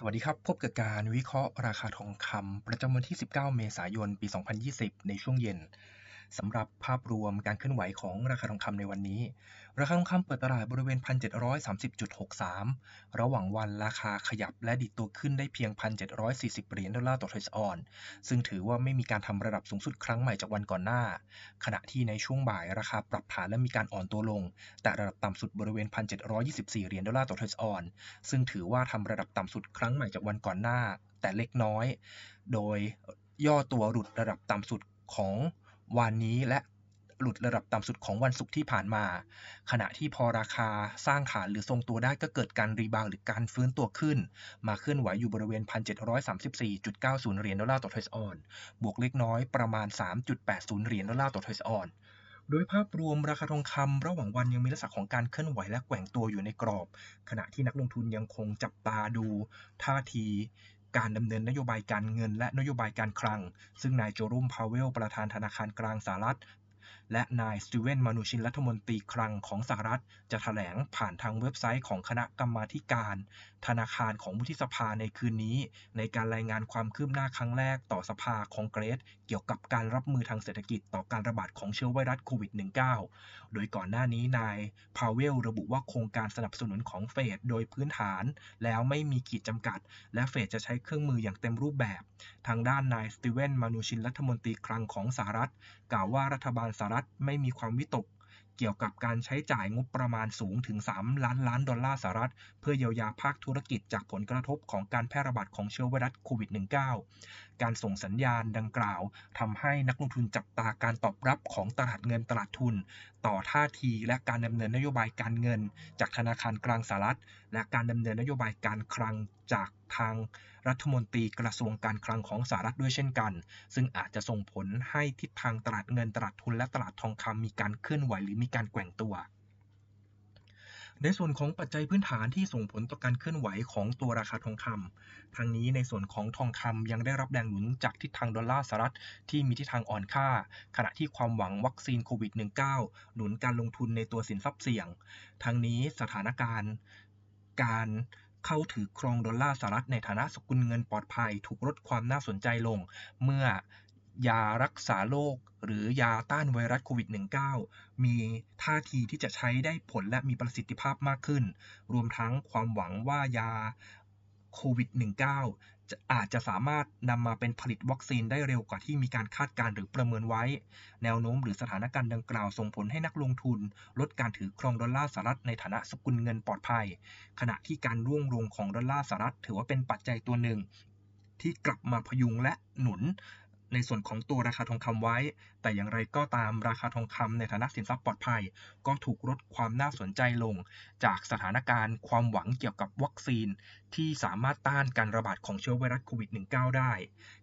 สวัสดีครับ พบกับการวิเคราะห์ราคาทองคำประจำวันที่ 19 เมษายน ปี 2020 ในช่วงเย็น สำหรับภาพรวมการเคลื่อนไหวของราคาทองคำในวันนี้ ราคาทองคำเปิดตลาดบริเวณ 1,730.63 ระหว่างวันราคาขยับและดิดตัวขึ้นได้เพียง 1,740 เหรียญดอลลาร์ต่อทรัลออน ซึ่งถือว่าไม่มีการทำระดับสูงสุดครั้งใหม่จากวันก่อนหน้า ขณะที่ในช่วงบ่ายราคาปรับฐานและมีการอ่อนตัวลง แต่ระดับต่ำสุดบริเวณ 1,724 เหรียญดอลลาร์ต่อทรัลออน ซึ่งถือว่าทำระดับต่ำสุดครั้งใหม่จากวันก่อนหน้า แต่เล็กน้อย โดยย่อตัวหลุดระดับต่ำสุดของ วันนี้และหลุดระดับต่ำสุดของวันศุกร์ที่ผ่านมา ขณะที่พอราคาสร้างฐานหรือทรงตัวได้ก็เกิดการรีบาวหรือการฟื้นตัวขึ้น มาเคลื่อนไหวอยู่บริเวณ 1,734.90 เหรียญดอลลาร์ต่อทรัสออน บวกเล็กน้อยประมาณ 3.80 เหรียญดอลลาร์ต่อทรัสออนโดยภาพรวมราคาทองคำระหว่างวันยังมีลักษณะของการเคลื่อนไหวและแกว่งตัวอยู่ในกรอบ ขณะที่นักลงทุนยังคงจับตาดูท่าที การดำเนินนโยบายการเงินและนโยบายการคลัง ซึ่งนายโจรุม พาวเวล ประธานธนาคารกลางสหรัฐ และนายสตีเวนมานูชินรัฐมนตรีคลังของสหรัฐ จะถแถลงผ่านทางเว็บไซต์ของคณะกรรมาการ ธนาคารของวุฒิสภาในคืนนี้ ในการรายงานความคืบหน้าครั้งแรกต่อสภาคองเกรส เกี่ยวกับการรับมือทางเศรษฐกิจต่อการระบาดของเชื้อไวรัสโควิด -19 โดยก่อนหน้านี้นายพาวเวลระบุว่าโครงการสนับสนุนของเฟดโดยพื้นฐาน แล้วไม่มีขีดจำกัด และเฟดจะใช้เครื่องมืออย่างเต็มรูปแบบ ทางด้านนายสตีเวนมานูชินรัฐมนตรีคลังของสหรัฐ กล่าวว่ารัฐบาลสหรัฐไม่มีความวิตกเกี่ยวกับการใช้จ่ายงบประมาณสูงถึง 3 ล้านล้านดอลลาร์สหรัฐ เพื่อเยียวยาภาคธุรกิจจากผลกระทบของการแพร่ระบาดของเชื้อไวรัสโควิด -19 การส่งสัญญาณดังกล่าวทำให้นักลงทุนจับตาการตอบรับของตลาดเงินตลาดทุน ต่อท่าทีและการดำเนินนโยบายการเงิน จากธนาคารกลางสหรัฐ และการดำเนินนโยบายการคลัง จากทางรัฐมนตรีกระทรวงการคลังของสหรัฐด้วยเช่นกัน ซึ่งอาจจะส่งผลให้ทิศทางตลาดเงินตลาดทุนและตลาดทองคำมีการเคลื่อนไหวหรือมีการแกว่งตัว ในส่วนของปัจจัยพื้นฐานที่ส่งผลต่อการเคลื่อนไหวของตัวราคาทองคำทางนี้ในส่วนของทองคำยังได้รับแรงหนุนจากทิศทางดอลลาร์สหรัฐที่มีทิศทางอ่อนค่า ขณะที่ความหวังวัคซีนโควิด -19 หนุนการลงทุนในตัวสินทรัพย์เสี่ยงทางนี้สถานการณ์การ เข้าถือครองดอลลาร์สหรัฐในฐานะสกุลเงินปลอดภัย ถูกลดความน่าสนใจลง เมื่อยารักษาโรคหรือยาต้านไวรัสโควิด -19 มีท่าทีที่จะใช้ได้ผลและมีประสิทธิภาพมากขึ้น รวมทั้งความหวังว่ายาโควิด -19 อาจจะสามารถนำมาเป็นผลิตวัคซีนได้เร็วกว่าที่มีการคาดการหรือประเมินไว้ แนวโน้มหรือสถานการณ์ดังกล่าวส่งผลให้นักลงทุน ลดการถือครองดอลลาร์สหรัฐในฐานะสกุลเงินปลอดภัย ขณะที่การร่วงลงของดอลลาร์สหรัฐถือว่าเป็นปัจจัยตัวหนึ่งที่กลับมาพยุงและหนุน ในส่วนของตัวราคาทองคำไว้ แต่อย่างไรก็ตามราคาทองคำในฐานะสินทรัพย์ปลอดภัย ก็ถูกลดความน่าสนใจลง จากสถานการณ์ความหวังเกี่ยวกับวัคซีน ที่สามารถต้านการระบาดของเชื้อไวรัสโควิด -19 ได้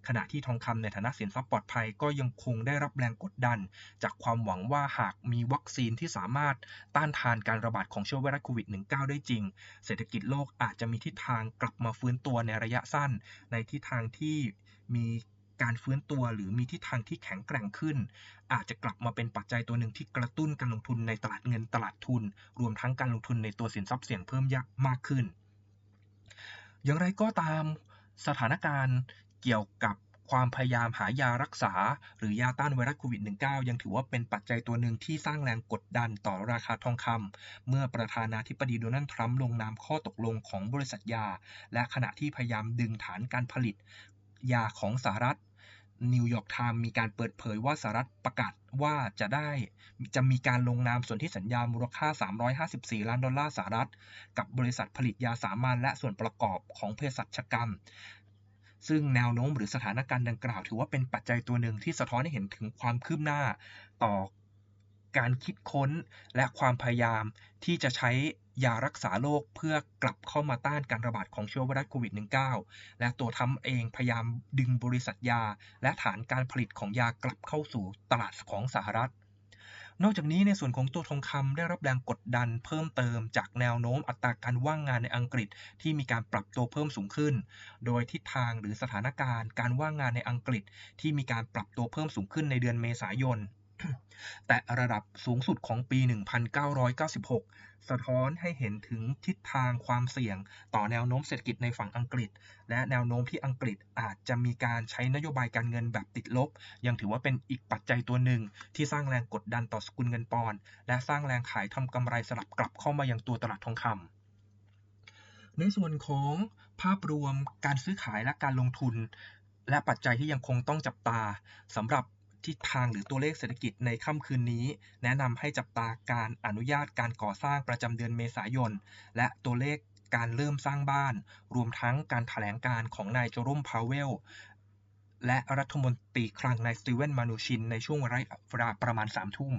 ขณะที่ทองคำในฐานะสินทรัพย์ปลอดภัยก็ยังคงได้รับแรงกดดัน จากความหวังว่าหากมีวัคซีนที่สามารถต้านทานการระบาดของเชื้อไวรัสโควิด -19 ได้จริง เศรษฐกิจโลกอาจจะมีทิศทางกลับมาฟื้นตัวในระยะสั้น ในทิศทางที่มี การฟื้นตัวหรือมีทิศทางที่แข็งแกร่งขึ้น อาจจะกลับมาเป็นปัจจัยตัวหนึ่งที่กระตุ้นการลงทุนในตลาดเงินตลาดทุน รวมทั้งการลงทุนในตัวสินทรัพย์เสี่ยงเพิ่มยากมากขึ้น อย่างไรก็ตามสถานการณ์เกี่ยวกับความพยายามหายารักษา หรือยาต้านไวรัสโควิด -19 ยังถือว่าเป็นปัจจัยตัวหนึ่งที่สร้างแรงกดดันต่อราคาทองคำเมื่อประธานาธิบดีโดนัลด์ทรัมป์ลงนามข้อตกลงของบริษัทยา และขณะที่พยายามดึงฐานการผลิต ยาของสหรัฐ นิวยอร์กไทม์มีการเปิดเผยว่าสหรัฐประกาศว่าจะได้จะมีการลงนามส่วนธิสัญญามูลค่า 354 ล้านดอลลาร์สหรัฐ กับบริษัทผลิตยาสามัญและส่วนประกอบของเภสัชกรรม ซึ่งแนวโน้มหรือสถานการณ์ดังกล่าว ถือว่าเป็นปัจจัยตัวหนึ่งที่สะท้อนให้เห็นถึงความคืบหน้าต่อการคิดค้นและความพยายามที่จะใช้ ยารักษาโรคเพื่อกลับเข้ามาต้านการระบาดของเชื้อไวรัสโควิด -19 และตัวทำเองพยายามดึงบริษัทยา และฐานการผลิตของยากลับเข้าสู่ตลาดของสหรัฐ นอกจากนี้ในส่วนของตัวทองคำได้รับแรงกดดันเพิ่มเติมจากแนวโน้มอัตราการว่างงานในอังกฤษที่มีการปรับตัวเพิ่มสูงขึ้น โดยทิศทางหรือสถานการณ์การว่างงานในอังกฤษที่มีการปรับตัวเพิ่มสูงขึ้นในเดือนเมษายน แต่ระดับสูงสุดของปี 1996 สะท้อนให้เห็นถึงทิศทางความเสี่ยงต่อแนวโน้มเศรษฐกิจในฝั่งอังกฤษ และแนวโน้มที่อังกฤษอาจจะมีการใช้นโยบายการเงินแบบติดลบ ยังถือว่าเป็นอีกปัจจัยตัวหนึ่ง ที่สร้างแรงกดดันต่อสกุลเงินปอนด์และสร้างแรงขายทำกำไรสลับกลับเข้ามายังตัวตลาดทองคำในส่วนของภาพรวมการซื้อขายและการลงทุน และปัจจัยที่ยังคงต้องจับตาสำหรับ ทิศทางหรือตัวเลขเศรษฐกิจในค่ำคืนนี้ แนะนำให้จับตาการอนุญาตการก่อสร้างประจำเดือนเมษายน และตัวเลขการเริ่มสร้างบ้าน รวมทั้งการถแถลงการของนายโจรมพาวเวล และรัฐมนตรีคลังนายสตีเวนมานูชิน ในช่วงเวลาประมาณ3ทุ่ม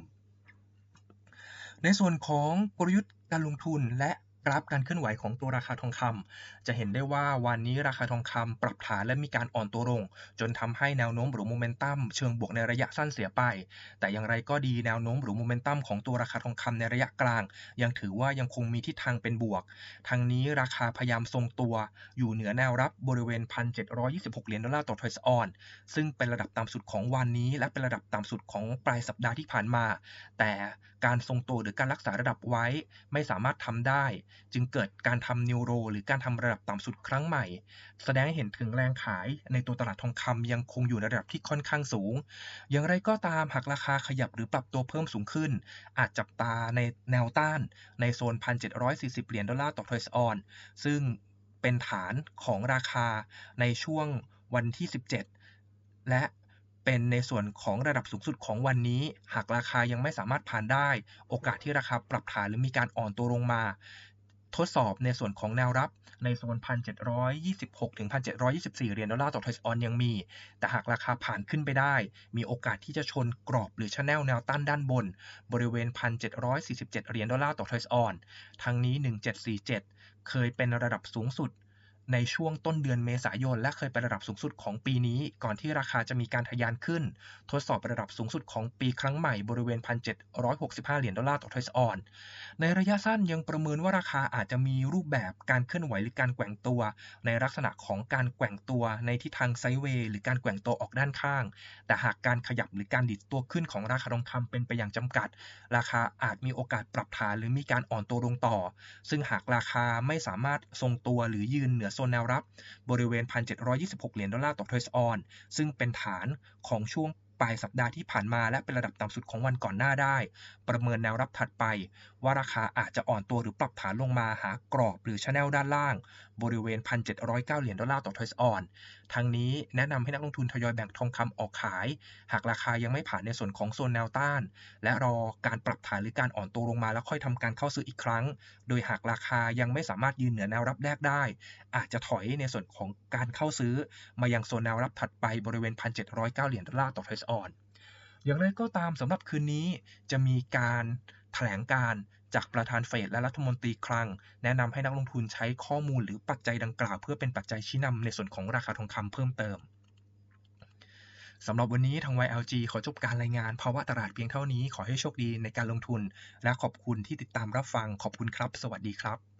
ในส่วนของกลยุทธ์การลงทุนและ กราฟการเคลื่อนไหวของตัวราคาทองคำจะเห็นได้ว่าวันนี้ราคาทองคำปรับฐานและมีการอ่อนตัวลง จนทำให้แนวโน้มหรือโมเมนตัมเชิงบวกในระยะสั้นเสียไป แต่อย่างไรก็ดีแนวโน้มหรือโมเมนตัมของตัวราคาทองคำในระยะกลาง ยังถือว่ายังคงมีทิศทางเป็นบวก ทางนี้ราคาพยายามทรงตัว อยู่เหนือแนวรับบริเวณ 1,726 เหรียญดอลลาร์ต่อทรัสออน ซึ่งเป็นระดับต่ำสุดของวันนี้ และเป็นระดับต่ำสุดของปลายสัปดาห์ที่ผ่านมา แต่การทรงตัวหรือการรักษาระดับไว้ไม่สามารถทำได้จึงเกิดการทำนิวโร หรือการทำระดับต่ำสุดครั้งใหม่ แสดงให้เห็นถึงแรงขายในตัวตลาดทองคำยังคงอยู่ในระดับที่ค่อนข้างสูง อย่างไรก็ตามหากราคาขยับหรือปรับตัวเพิ่มสูงขึ้น อาจจับตาในแนวต้านในโซน 1,740 เหรียญดอลลาร์ต่อทรัสออน ซึ่งเป็นฐานของราคาในช่วงวันที่ 17 และเป็นในส่วนของระดับสูงสุดของวันนี้ หากราคายังไม่สามารถผ่านได้ โอกาสที่ราคาปรับฐานหรือมีการอ่อนตัวลงมา ทดสอบในส่วนของแนวรับในโซน 1,726 ถึง 1,724 เหรียญดอลลาร์ต่อทอยสออนยังมี แต่หากราคาผ่านขึ้นไปได้ มีโอกาสที่จะชนกรอบหรือชแนลแนวต้านด้านบน บริเวณ 1,747 เหรียญดอลลาร์ต่อทอยสออน ทั้งนี้ 1747 เคยเป็นระดับสูงสุด ในช่วงต้นเดือนเมษายน และเคยเป็นระดับสูงสุดของปีนี้ ก่อนที่ราคาจะมีการทะยานขึ้น ทดสอบระดับสูงสุดของปีครั้งใหม่บริเวณ 1,765 เหรียญดอลลาร์ต่อทรัสออน ในระยะสั้นยังประเมินว่าราคาอาจจะมีรูปแบบการเคลื่อนไหวหรือการแกว่งตัว ในลักษณะของการแกว่งตัวในทิศทางไซด์เวย์หรือการแกว่งตัวออกด้านข้าง แต่หากการขยับหรือการดิดตัวขึ้นของราคาทองคำเป็นไปอย่างจำกัด ราคาอาจมีโอกาสปรับฐานหรือมีการอ่อนตัวลงต่อ ซึ่งหากราคาไม่สามารถทรงตัวหรือยืนเหนือโซนแนวรับบริเวณ 1,726 เหรียญดอลลาร์ต่อทรัสออน ซึ่งเป็นฐานของช่วงปลายสัปดาห์ที่ผ่านมาและเป็นระดับต่ำสุดของวันก่อนหน้าได้ ประเมินแนวรับถัดไป ว่าราคาอาจจะอ่อนตัวหรือปรับฐานลงมาหากรอบหรือชแนลด้านล่าง บริเวณ 1,709 เหรียญดอลลาร์ต่อทรัสออนทางนี้แนะนำให้นักลงทุนทยอยแบ่งทองคำออกขาย หากราคายังไม่ผ่านในส่วนของโซนแนวต้าน และรอการปรับฐานหรือการอ่อนตัวลงมาแล้วค่อยทำการเข้าซื้ออีกครั้ง โดยหากราคายังไม่สามารถยืนเหนือแนวรับแรกได้ อาจจะถอยในส่วนของการเข้าซื้อ มายังโซนแนวรับถัดไปบริเวณ 1,709 เหรียญดอลลาร์ต่อทรัสออน อย่างไรก็ตามสำหรับคืนนี้จะมีการแถลงการจากประธานเฟดและรัฐมนตรีคลัง แนะนำให้นักลงทุนใช้ข้อมูลหรือปัจจัยดังกล่าว เพื่อเป็นปัจจัยชี้นำในส่วนของราคาทองคำเพิ่มเติมสำหรับวันนี้ทาง YLG ขอจบการรายงานภาวะตลาดเพียงเท่านี้ขอให้โชคดีในการลงทุน และขอบคุณที่ติดตามรับฟังขอบคุณครับ สวัสดีครับ